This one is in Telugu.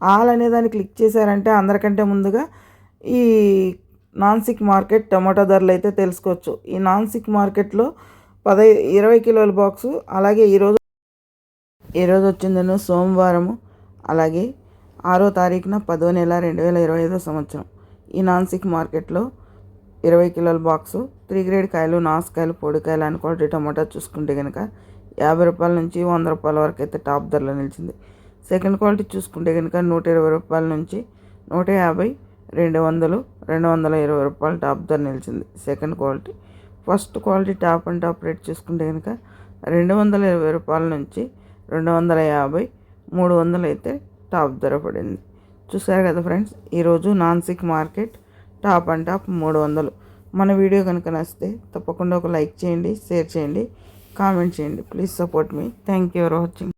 ఆల్ అనే దాన్ని క్లిక్ చేశారంటే అందరికంటే ముందుగా ఈ నాన్సిక్ మార్కెట్ టమాటో ధరలు అయితే తెలుసుకోవచ్చు. ఈ నాన్సిక్ మార్కెట్లో పదై ఇరవై కిలోల బాక్సు అలాగే ఈరోజు ఈరోజు వచ్చిందను సోమవారము అలాగే ఆరో తారీఖున పదో నెల రెండు వేల ఇరవై ఐదో సంవత్సరం. ఈ నాన్సిక్ మార్కెట్లో ఇరవై కిలోల బాక్సు త్రీ గ్రేడ్ కాయలు నాసుకాయలు పొడికాయలు అని క్వాలిటీ టమాటా చూసుకుంటే కనుక యాభై రూపాయల నుంచి వంద రూపాయల వరకు అయితే టాప్ ధరలో నిలిచింది. సెకండ్ క్వాలిటీ చూసుకుంటే కనుక నూట ఇరవై రూపాయల నుంచి నూట యాభై రెండు వందలు రెండు వందల ఇరవై రూపాయలు టాప్ ధర నిలిచింది second quality. First quality top and top rate చూసుకుంటే కనుక రెండు వందల ఇరవై రూపాయల నుంచి రెండు వందల యాభై మూడు వందలు అయితే టాప్ ధర పడింది. చూసారు కదా ఫ్రెండ్స్ ఈరోజు Nashik market top and top మూడు వందలు. మన వీడియో కనుక నచ్చితే తప్పకుండా ఒక లైక్ చేయండి షేర్ చేయండి కామెంట్ చేయండి. Please support me. Thank you for watching.